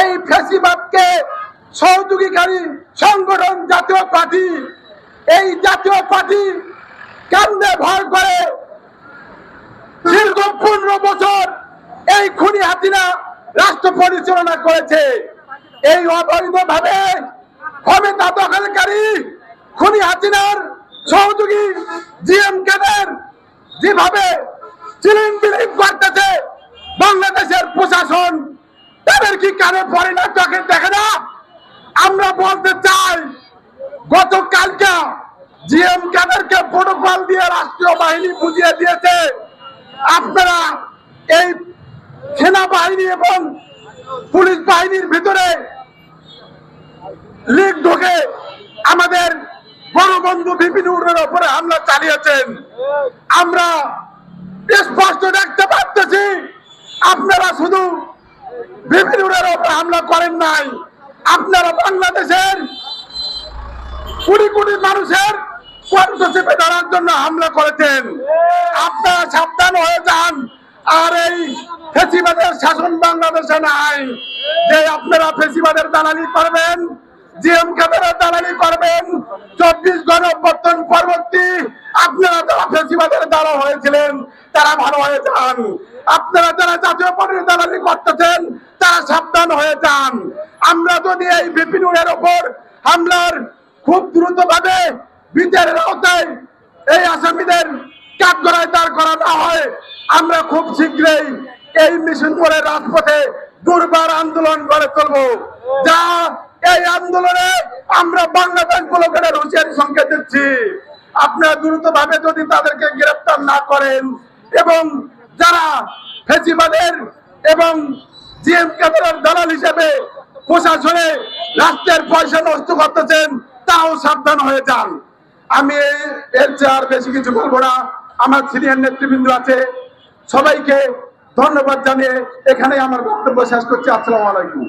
এই ফ্যাসিবাদকে সহযোগীকারী সংগঠন জাতীয় পার্টি, এই জাতীয় পার্টি কেন্দ্রে ভর করে? দীর্ঘ পনেরো বছর এই খুনি হাসিনা রাষ্ট্র পরিচালনা করেছে। এই অবৈধভাবে ক্ষমতা দখলকারী খুনি হাসিনার সহযোগী জিএম কাদের যেভাবে চিলিম বিলিম করতেছে, বাংলাদেশের প্রশাসন কি কানে পড়ে না চোখে দেখে না? আমরা বলতে চাই, গতকালকে জিএম কাদেরকে প্রোটোকল দিয়ে রাষ্ট্রীয় বাহিনী বুঝিয়ে দিয়েছে। আপনারা এই সেনাবাহিনী এবং পুলিশ বাহিনীর ভিতরে লিগ ঢোকে আমাদের বঙ্গবন্ধু বিপিনুরের উপরে হামলা চালিয়েছেন। আমরা স্পষ্ট দেখতে পাচ্ছি আপনারা শুধু উপরে হামলা করেন নাই। আপনারা বাংলাদেশের কোটি কোটি মানুষের কণ্ঠ চেপে ধরার জন্য হামলা করেছেন। আপনারা সাবধান হয়ে যান। আর এই ফেসিবাদের শাসন বাংলাদেশে নাই। যে আপনারা ফেসিবাদের দালালি করবেন, জিএম কাদের দালালি করবেন, চব্বিশ গণঅভ্যর্থন পরবর্তী আপনারা যারা ফেসিবাদের দ্বারা হয়েছিলেন, তারা ভালো হয়ে যান। আপনারা যারা জাতীয় পার্টির দালালি করতেছেন তারা সাবধান হয়ে যান যদি এই ওপর হামলার খুব দ্রুত ভাবে বিচারের আওতায় এই আসামিদের কাঠগড়ায় দাঁড় হয়। আমরা খুব শীঘ্রই এই মিশন করে রাজপথে দুর্বার আন্দোলন গড়ে তুলব। যা এই আন্দোলনে আমরা বাংলাদেশ হুঁশিয়ারি সংকেত দিচ্ছি। আপনারা যদি তাদেরকে গ্রেপ্তার না করেন এবং যারা ফেসিবাদের এবং জিএম কেন্দ্রের দালাল হিসেবে প্রশাসনে রাষ্ট্রের পয়সা নষ্ট করতেছেন, তাও সাবধান হয়ে যান। আমি এর চেয়ে আর বেশি কিছু বলব না। আমার সিনিয়র নেতৃবৃন্দ আছে। সবাইকে ধন্যবাদ জানিয়ে এখানে আমার বক্তব্য শেষ করছি। আসসালামু আলাইকুম।